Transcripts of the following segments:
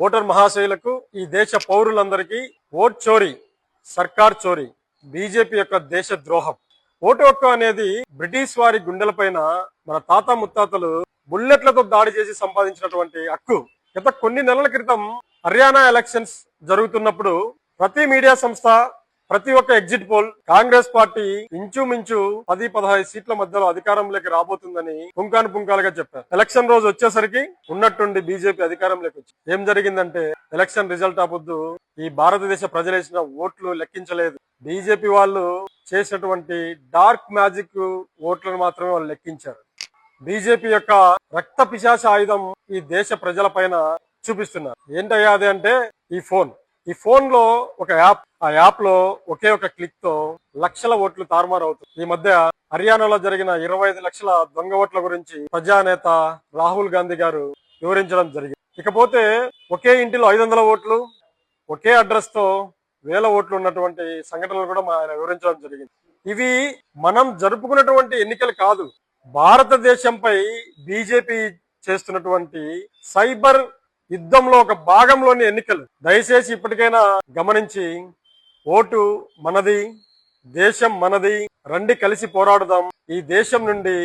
Voter మహాశయులకు ఈ దేశ పౌరులందరికీ ఓట్ చోరీ సర్కార్ చోరీ బీజేపీ యొక్క దేశ ద్రోహం. ఓటు హక్కు అనేది బ్రిటిష్ వారి గుండెలపైన మన తాత ముత్తాతలు బుల్లెట్లతో దాడి చేసి సంపాదించినటువంటి హక్కు. గత కొన్ని నెలల క్రితం హర్యానా ఎలక్షన్స్ జరుగుతున్నప్పుడు ప్రతి మీడియా సంస్థ ప్రతి ఒక్క ఎగ్జిట్ పోల్ కాంగ్రెస్ పార్టీ ఇంచుమించు పది పదహైదు సీట్ల మధ్యలో అధికారంలోకి రాబోతుందని పుంకాను పుంకాలుగా చెప్పారు. ఎలక్షన్ రోజు వచ్చేసరికి ఉన్నట్టుండి బీజేపీ అధికారంలోకి వచ్చి ఏం జరిగిందంటే ఎలక్షన్ రిజల్ట్ ఆపొద్దు. ఈ భారతదేశ ప్రజలేసిన ఓట్లు లెక్కించలేదు. బీజేపీ వాళ్ళు చేసినటువంటి డార్క్ మ్యాజిక్ ఓట్లను మాత్రమే వాళ్ళు లెక్కించారు. బీజేపీ యొక్క రక్త పిశాచ ఆయుధం ఈ దేశ ప్రజల పైన చూపిస్తున్నారు. ఏంటయ్యా అది అంటే ఈ ఫోన్. ఈ ఫోన్లో ఒక యాప్ ఆ యాప్లో ఒకే ఒక క్లిక్తో లక్షల ఓట్లు తారుమారు అవుతుంది ఈ మధ్య హర్యానాలో జరిగిన ఇరవై ఐదు లక్షల దొంగ ఓట్ల గురించి ప్రజానేత రాహుల్ గాంధీ గారు వివరించడం జరిగింది. ఇకపోతే ఒకే ఇంటిలో ఐదు వందల ఓట్లు ఒకే అడ్రస్తో వేల ఓట్లు ఉన్నటువంటి సంఘటనలు కూడా మా ఆయన వివరించడం జరిగింది. ఇవి మనం జరుపుకున్నటువంటి ఎన్నికలు కాదు భారతదేశంపై బీజేపీ చేస్తున్నటువంటి సైబర్ యుద్ధంలో ఒక భాగంలోని ఎన్నికలు. దయచేసి ఇప్పటికైనా గమనించి ఓటు మనది దేశం మనది రండి కలిసి పోరాడుదాం. ఈ దేశం నుండి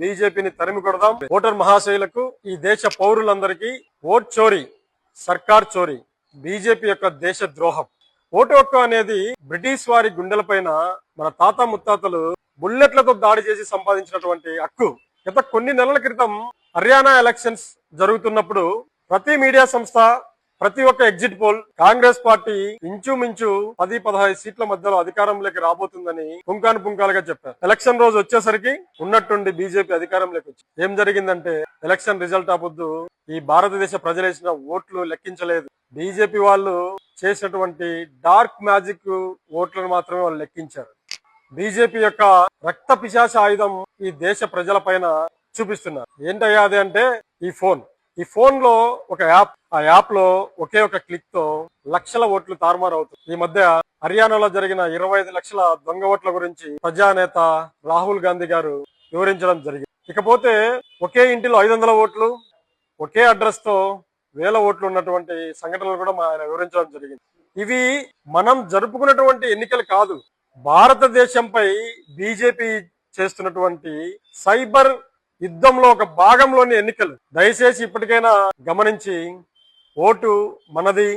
బీజేపీని తరిమి కొడదాం. ఓటర్ మహాశయులకు ఈ దేశ పౌరులందరికీ ఓట్ చోరీ సర్కార్ చోరీ బీజేపీ యొక్క దేశ ద్రోహం. ఓటు హక్కు అనేది బ్రిటిష్ వారి గుండెలపైన మన తాత ముత్తాతలు బుల్లెట్లతో దాడి చేసి సంపాదించినటువంటి హక్కు. గత కొన్ని నెలల క్రితం హర్యానా ఎలక్షన్స్ జరుగుతున్నప్పుడు ప్రతి మీడియా సంస్థ ప్రతి ఒక్క ఎగ్జిట్ పోల్ కాంగ్రెస్ పార్టీ ఇంచుమించు పది పదహైదు సీట్ల మధ్యలో అధికారంలోకి రాబోతుందని పుంకాను పుంకాలుగా చెప్పారు. ఎలక్షన్ రోజు వచ్చేసరికి ఉన్నట్టుండి బీజేపీ అధికారంలోకి వచ్చింది. ఏం జరిగిందంటే ఎలక్షన్ రిజల్ట్ ఆపొద్దు ఈ భారతదేశ ప్రజలేసిన ఓట్లు లెక్కించలేదు. బీజేపీ వాళ్ళు చేసినటువంటి డార్క్ మ్యాజిక్ ఓట్లను మాత్రమే వాళ్ళు లెక్కించారు. బీజేపీ యొక్క రక్త పిశాచ ఆయుధం ఈ దేశ ప్రజల పైన చూపిస్తున్నారు. ఏంటయ్యా అది అంటే ఈ ఫోన్. ఈ ఫోన్లో ఒక యాప్ ఆ యాప్లో ఒకే ఒక క్లిక్తో లక్షల ఓట్లు తారుమారు అవుతుంది ఈ మధ్య హర్యానాలో జరిగిన ఇరవై ఐదు లక్షల దొంగ ఓట్ల గురించి ప్రజానేత రాహుల్ గాంధీ గారు వివరించడం జరిగింది. ఇకపోతే ఒకే ఇంటిలో ఐదు వందల ఓట్లు ఒకే అడ్రస్తో వేల ఓట్లు ఉన్నటువంటి సంఘటనలు కూడా మా ఆయన వివరించడం జరిగింది. ఇవి మనం జరుపుకున్నటువంటి ఎన్నికలు కాదు భారతదేశంపై బీజేపీ చేస్తున్నటువంటి సైబర్ యుద్ధంలో ఒక భాగంలోని ఎన్నికలు. దయచేసి ఇప్పటికైనా గమనించి ఓటు మనది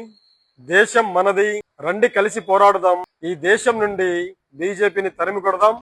దేశం మనది రండి కలిసి పోరాడుదాం. ఈ దేశం నుండి బీజేపీని తరిమి కొడదాం